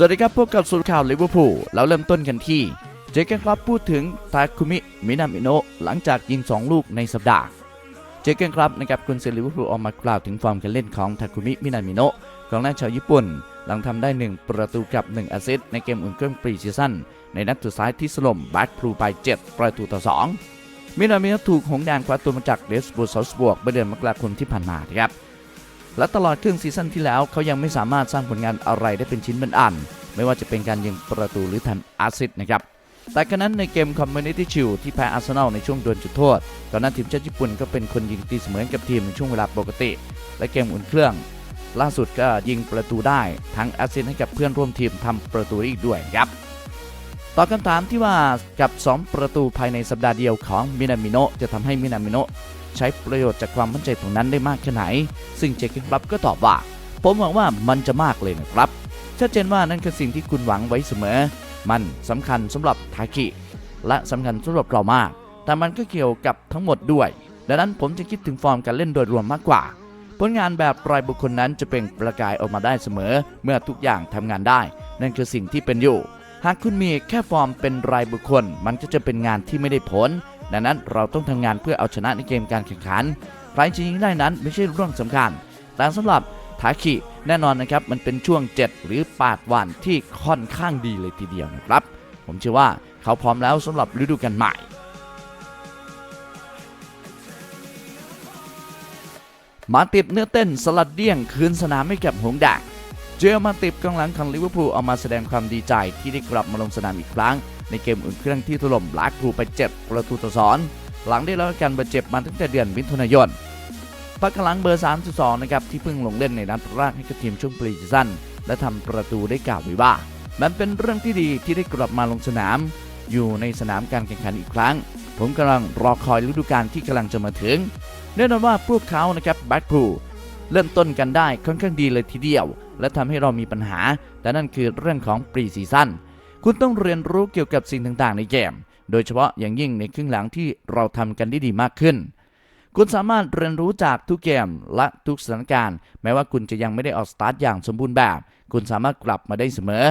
สวัสดีครับพบกับสุดข่าวลิเวอร์พูลแล้วเริ่มต้นกันที่ เจเกนครับพูดถึงทาคุมิมินามิโนะหลังจากยิง 2 ลูกในสัปดาห์ เจเกนครับนะครับคุณเซลิเวอร์พูลออกมากล่าวถึงฟอร์มการเล่นของทาคุมิมินามิโนะกองหน้าชาวญี่ปุ่น หลังทำได้ 1 ประตูกับ 1 แอสซิสต์ในเกมอุ่นเครื่องปรีซีซั่นในนัดสุดท้ายที่สลมแบ็คพลูไป 7 ประตูต่อ 2 มินามิโนะถูกหงแดงคว้าตัวมาจากเดสบูซอสบวกเมื่อเดือนมกราคมที่ผ่านมานะครับ และตลอดครึ่งซีซั่นที่แล้วเขายังไม่สามารถสร้างผลงานอะไรได้เป็นชิ้นเป็นอัน ไม่ว่าจะเป็นการยิงประตูหรือทำแอสซิสต์นะครับแต่กระนั้นในเกม Community Shield ที่แพ้อาร์เซนอลในช่วงดวลจุดโทษก่อนหน้าทีมชาติญี่ปุ่นก็เป็นคนยิงตีเสมอกับทีมในช่วงเวลาปกติ และเกมอุ่นเครื่อง ล่าสุดก็ยิงประตูได้ทั้งแอสซิสต์ให้กับเพื่อนร่วมทีมทำประตูอีกด้วยครับตอบคำถามที่ว่ากับ 2 ประตูภายในสัปดาห์เดียวของมินามิโนะจะทำให้มินามิโนะ ใช้ประโยชน์จากความมั่นใจตรงนั้นได้มากแค่ไหน ซึ่งเจคินบับก็ตอบว่า ผมหวังว่ามันจะมากเลยนะครับชัดเจนว่านั่นคือสิ่งที่คุณหวังไว้เสมอ มันสำคัญสำหรับทาคิและสำคัญสำหรับเรามาก แต่มันก็เกี่ยวกับทั้งหมดด้วย ดังนั้นผมจะคิดถึงฟอร์มการเล่นโดยรวมมากกว่า ผลงานแบบรายบุคคลนั้นจะเป็นประกายออกมาได้เสมอ เมื่อทุกอย่างทำงานได้ นั่นคือสิ่งที่เป็นอยู่ หากคุณมีแค่ฟอร์มเป็นรายบุคคล มันก็จะเป็นงานที่ไม่ได้ผล ดังนั้นเราต้องทำงานเพื่อเอาชนะในเกมการแข่งขันใครจะยิงได้นั้นไม่ใช่เรื่องสำคัญ แต่สำหรับทาคิแน่นอนนะครับมันเป็นช่วง 7 หรือ 8 วันที่ค่อนข้างดีเลยทีเดียวนะครับ ผมเชื่อว่าเขาพร้อมแล้วสำหรับฤดูกาลใหม่มาติบเนื้อเต้นสลัดเดี้ยงคืนสนามให้กับหงส์แดเจอมาติบกองหลังของลิเวอร์พูลเอามาแสดงความดีใจที่ได้กลับมาลงสนามอีกครั้ง ในเกมอุ่นเครื่องที่ถล่มลากพูไป7ประตูต่อสองหลังได้รับการบาดเจ็บมาตั้งแต่เดือนมิถุนายนปักหลังเบอร์ 32 นะครับ ที่เพิ่งลงเล่นในนัดแรกให้กับทีมช่วงปรีซีซั่นและทำประตูได้กล่าวไว้ว่า มันเป็นเรื่องที่ดีที่ได้กลับมาลงสนาม อยู่ในสนามการแข่งขันอีกครั้ง ผมกำลังรอคอยฤดูกาลที่กำลังจะมาถึงแน่นอนว่าพวกเขานะครับแบ็คพูเริ่มต้นกันได้ค่อนข้างดีเลยทีเดียว และทำให้เรามีปัญหา แต่นั่นคือเรื่องของปรีซีซั่น คุณต้องเรียนรู้เกี่ยวกับสิ่งต่างๆ ในเกม โดยเฉพาะอย่างยิ่งในครึ่งหลังที่เราทำกันได้ดีมากขึ้น คุณสามารถเรียนรู้จากทุกเกมและทุกสถานการณ์ แม้ว่าคุณจะยังไม่ได้ออกสตาร์ทอย่างสมบูรณ์แบบ คุณสามารถกลับมาได้เสมอ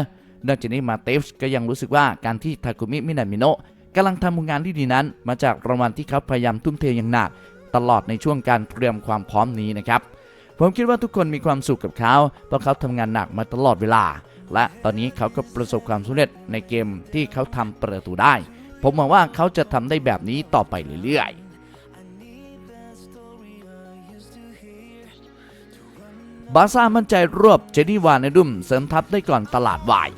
นอกจากนี้มาเตฟส์ก็ยังรู้สึกว่าการที่ทาคุมิมินามิโนะกำลังทำผลงานที่ดีนั้น มาจากรางวัลที่เขาพยายามทุ่มเทอย่างหนัก ตลอดในช่วงการเตรียมความพร้อมนี้นะครับ ผมคิดว่าทุกคนมีความสุขกับเขาเพราะเขาทำงานหนักมาตลอดเวลา และตอนนี้เขาก็ประสบความสำเร็จในเกมที่เขาทำประตูได้ ผมหวังว่าเขาจะทำได้แบบนี้ต่อไปเรื่อยๆบาซ่ามั่นใจรวบเจนีวานในดุมเสริมทัพได้ก่อนตลาดวาย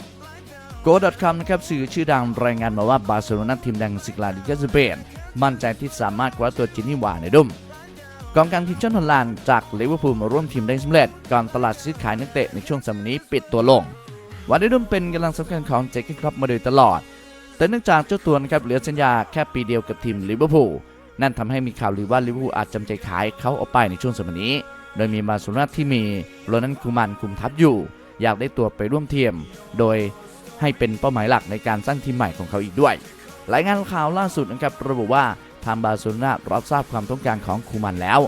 Go.com นะครับสื่อชื่อดังรายงานมาว่าบาร์เซโลนาทีมแดงสิกลาดิกาสเปนมั่นใจที่สามารถคว้าตัวเจนี่วานในดุม กองกางทีมชาติฮอลแลนด์จากลิเวอร์พูลมาร่วมทีมได้สำเร็จ ก่อนตลาดซื้อขายนักเตะในช่วงสัปดาห์นี้ปิดตัวลงวันนี้ดุมเป็นกำลังสำคัญของเจคกี้ครับมาโดยตลอด แต่เนื่องจากเจ้าตัวนะครับเหลือสัญญาแค่ปีเดียวกับทีมลิเวอร์พูลนั่นทำให้มีข่าวลือว่าลิเวอร์พูลอาจจำใจขายเขาออกไปในช่วงสัปดาห์นี้ โดยมีบาร์เซโลนาที่มีโรนันคูมันคุมทัพอยู่ อยากได้ตัวไปร่วมทีมโดยให้เป็นเป้าหมายหลักในการสร้างทีมใหม่ของเขาอีกด้วย รายงานข่าวล่าสุดนะครับระบุว่า ทางบาร์เซโลนารับทราบความต้องการของคูมันแล้ว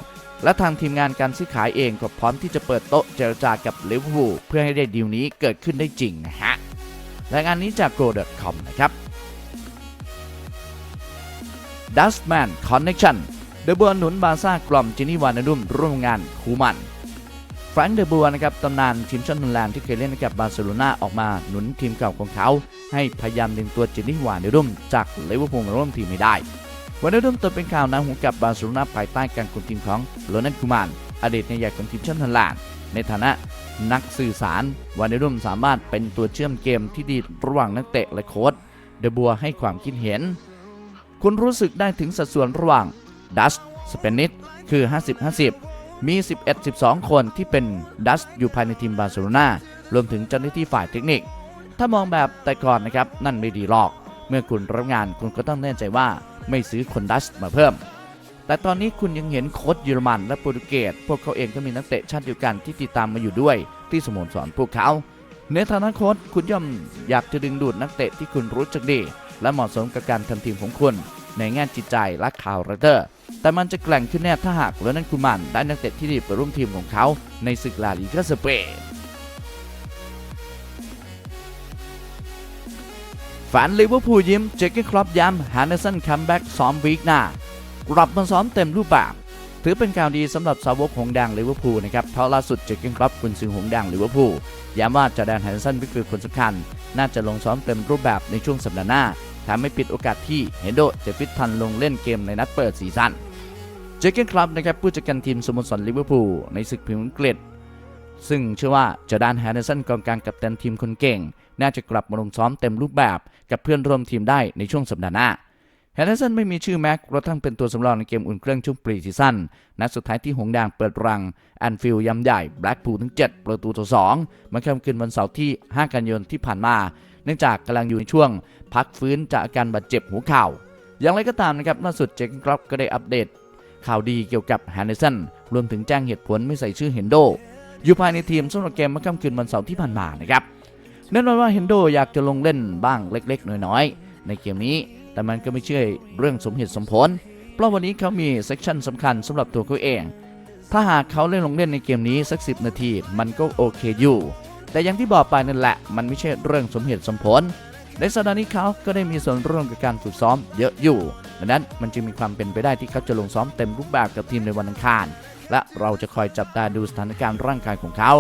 และทางทีมงานการซื้อขายเองก็พร้อมที่จะเปิดโต๊ะเจรจากับลิเวอร์พูลเพื่อให้ได้ดีลนี้เกิดขึ้นได้จริงนะฮะรายงานนี้จาก go.com นะครับ Dustman Connection เดบัวหนุนบาซ่ากล่อมจินี่วานาดุมร่วมงานคูมันแฟรงค์เดบัวนะครับตำนานทีมชาติฮอลแลนด์ที่เคยเล่นกับบาร์เซโลนาออกมาหนุนทีมเก่าของเขา ให้พยายามดึงตัวจินี่วานาดุมจากลิเวอร์พูลมาร่วมทีมไม่ได้ วันนี้เริ่มต้นเป็นข่าวนะหูกับบาร์เซโลนาภายใต้การคุมทีมของโรนัลคูมานอดีตนายใหญ่ของทีมชาติฮอลแลนด์ในฐานะนักสื่อสารวันนี้รุ่มสามารถเป็นตัวเชื่อมเกมที่ดีระหว่างนักเตะและโค้ชเดบัวให้ความคิดเห็น คุณรู้สึกได้ถึงสัดส่วนระหว่างดัชสเปนิสคือ 50-50 มี 11-12 คนที่เป็นดัชอยู่ภายในทีมบาร์เซโลนารวมถึงเจ้าหน้าที่ฝ่ายเทคนิค ถ้ามองแบบแต่ก่อนนะครับ นั่นไม่ดีหรอก เมื่อคุณรับงานคุณก็ต้องแน่ใจว่า ไม่ซื้อคนดัชมาเพิ่ม แต่ตอนนี้คุณยังเห็นโค้ชเยอรมันและโปรตุเกสพวกเขาเองก็มีนักเตะชาติเดียวกันที่ติดตามมาอยู่ด้วยที่สโมสรพวกเขาในฐานะโค้ชคุณย่อมอยากจะดึงดูดนักเตะที่คุณรู้จักดี และเหมาะสมกับการทำทีมของคุณในแง่จิตใจและข่าวเรเตอร์ แต่มันจะแกล่งขึ้นแน่ถ้าหากแล้วนั่นคุณมันได้นักเตะที่ดีไปร่วมทีมของเขาในศึกลาลิกาสเปน แฟนลิเวอร์พูลยิ้ม เจคเกนครอปย้ำแฮนเดอร์สันคัมแบ็กซ้อมวีคหน้ากลับมาซ้อมเต็มรูปแบบ ถือเป็นข่าวดีสำหรับสาวกหงส์แดงลิเวอร์พูลนะครับเพราะล่าสุดเจคเกนครอปกุนซือหงส์แดงลิเวอร์พูลย้ำว่าจอแดนแฮนเดอร์สันวิกฤตคนสำคัญ น่าจะลงซ้อมเต็มรูปแบบในช่วงสัปดาห์หน้าแถมไม่ปิดโอกาสที่เฮนโดจะฟิตทันลงเล่นเกมในนัดเปิดซีซั่นเจคเกนคลับนะครับผู้จัดการทีมสโมสรลิเวอร์พูลในศึกพรีเมียร์อังกฤษซึ่งเชื่อว่าจอร์แดนแฮนเดอร์สันกองกลางกับตันทีมคนเก่ง น่าจะกลับมาลงซ้อมเต็มรูปแบบกับเพื่อนร่วมทีมได้ในช่วงสัปดาห์หน้าแฮนเดอร์สันไม่มีชื่อแม็กกระทั่งเป็นตัวสำรองในเกมอุ่นเครื่องช่วงปรีซีซั่นนัดสุดท้ายที่หงส์แดงเปิดรังแอนฟิลด์ยำใหญ่แบล็กพูลถึง 7 ประตูต่อ2เมื่อค่ำคืนวันเสาร์ที่ 5 กันยายนที่ผ่านมา เนื่องจากกำลังอยู่ในช่วง พักฟื้นจากอาการบาดเจ็บหัวเข่า อย่างไรก็ตามนะครับล่าสุดเจคกรอปก็ได้อัปเดต ข่าวดีเกี่ยวกับแฮนเดอร์สันรวมถึงแจ้งเหตุผลไม่ใส่ชื่อเฮนโดอยู่ภายในทีมสำหรับเกมเมื่อค่ำคืนวันเสาร์ที่ผ่านมานะครับ แน่นอนว่าเฮนโดอยากจะลงเล่นบ้างเล็กๆ น้อยๆ ในเกมนี้ แต่มันก็ไม่ใช่เรื่องสมเหตุสมผล เพราะวันนี้เขามีเซกชันสำคัญสำหรับตัวเขาเอง ถ้าหากเขาเล่นลงเล่นในเกมนี้สัก 10 นาที มันก็โอเคอยู่ แต่อย่างที่บอกไปนั่นแหละ มันไม่ใช่เรื่องสมเหตุสมผล ในสัปดาห์นี้เขาก็ได้มีส่วนร่วมกับการฝึกซ้อมเยอะอยู่ดังนั้นมันจึงมีความเป็นไปได้ที่เขาจะลงซ้อมเต็มรูปแบบกับทีมในวันอังคาร และเราจะคอยจับตาดูสถานการณ์ร่างกายของเขา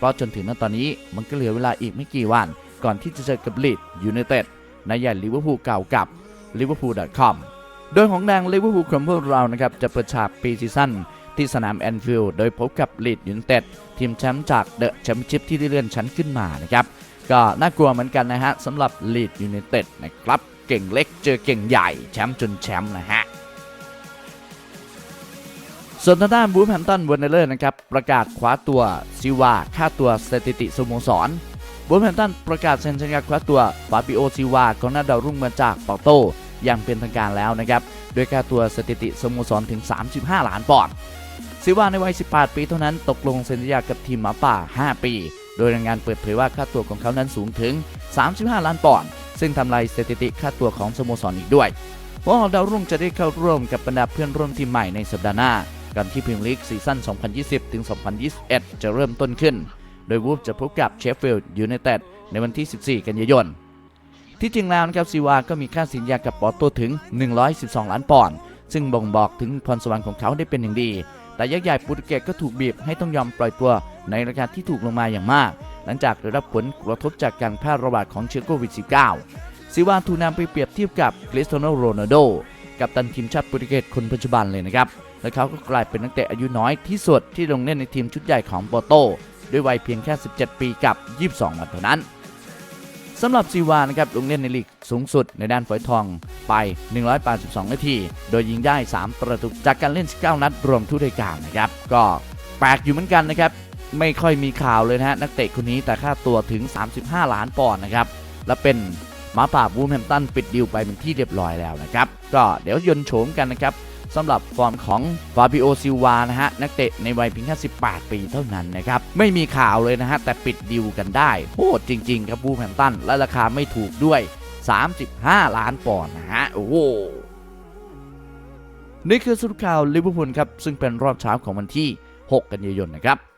เพราะจนถึงณตอนนี้มันก็เหลือเวลาอีกไม่กี่วัน ก่อนที่จะเจอกับลีดยูไนเต็ดในใหญ่ลิเวอร์พูลเก่ากับ liverpool.com โดยของแดงลิเวอร์พูลครัมเบิลเรานะครับจะเปิดฉากปีซีซั่นที่สนามแอนฟิลด์โดยพบกับลีดยูไนเต็ดทีมแชมป์จากเดอะแชมเปี้ยนชิพที่ได้เลื่อนชั้นขึ้นมานะครับก็น่ากลัวเหมือนกันนะฮะสำหรับลีดยูไนเต็ดนะครับเก่งเล็กเจอเก่งใหญ่แชมป์จนแชมป์นะฮะ ส่วนทางด้านบูธแฮมตันวอร์เนเลอร์นะครับประกาศคว้าตัวซิวาค่าตัวสถิติสโมสรบูธแฮมตันประกาศเซ็นสัญญาคว้าตัวฟาบิโอซิวากองหน้าดาวรุ่งมาจากเปาโตอย่างเป็นทางการแล้วนะครับด้วยค่าตัวสถิติสโมสรถึง 35 ล้านปอนด์ซิวาในวัย 18 ปีเท่านั้นตกลงเซ็นสัญญากับทีมหมาป่า 5 ปี โดยรายงานเปิดเผยว่าค่าตัวของเขานั้นสูงถึง 35 ล้านปอนด์ซึ่งทำลายสถิติค่าตัวของสโมสรอีกด้วยวหอกดาวรุ่งจะได้เข้าร่วมกับบรรดาเพื่อนร่วมทีมใหม่ในสัปดาห์หน้า ก่อนที่พรีเมียร์ลีกซีซั่น 2020 ถึง 2021 จะเริ่มต้นขึ้น โดยวูฟจะพบกับเชฟฟิลด์ยูไนเต็ดในวันที่ 14 กันยายน ที่จริงแล้วนะครับซีวาก็มีค่าสัญญากับปอร์โตถึง 112 ล้านปอนด์ ซึ่งบ่งบอกถึงพรสวรรค์ของเขาได้เป็นอย่างดี แต่ยักษ์ใหญ่โปรตุเกสก็ถูกบีบให้ต้องยอมปล่อยตัวในราคาที่ถูกลงมาอย่างมาก หลังจากได้รับผลกระทบจากการแพร่ระบาดของเชื้อโควิด -19 ซิวาถูกนำไปเปรียบเทียบกับคริสเตียโนโรนัลโด กับตันทีมชาติโปรตุเกสคนปัจจุบันเลยนะครับ และเขาก็กลายเป็นนักเตะอายุน้อยที่สุดที่ลงเล่นในทีมชุดใหญ่ของโปโต ด้วยวัยเพียงแค่ 17 ปีกับ 22 วันเท่านั้นสำหรับซีวานะครับลงเล่นในลีกสูงสุดในด้านฝอยทองไป 182 นาที โดยยิงได้ 3 ประตูจากการเล่น 19 นัด รวมทุกรายการนะครับ ก็แปลกอยู่เหมือนกันนะครับ ไม่ค่อยมีข่าวเลยนะฮะ นักเตะคนนี้แต่ค่าตัวถึง 35 ล้านปอนด์นะครับ และเป็นหมาป่าบูมแฮมตันปิดดีลไปเป็นที่เรียบร้อยแล้วนะครับ ก็เดี๋ยวยนโฉมกันนะครับ สำหรับฟอร์มของฟาบิโอซิวานะฮะนักเตะในวัยเพียงแค่ 18 ปีเท่านั้นนะครับไม่มีข่าวเลยนะฮะแต่ปิดดิวกันได้โหดจริง ๆ ครับบูแฮมตันและราคาไม่ถูกด้วย 35 ล้านปอนด์นะฮะโอ้โหนี่คือสุดข่าวลิเวอร์พูลครับซึ่งเป็นรอบเช้าของวันที่ 6 กันยายนนะครับ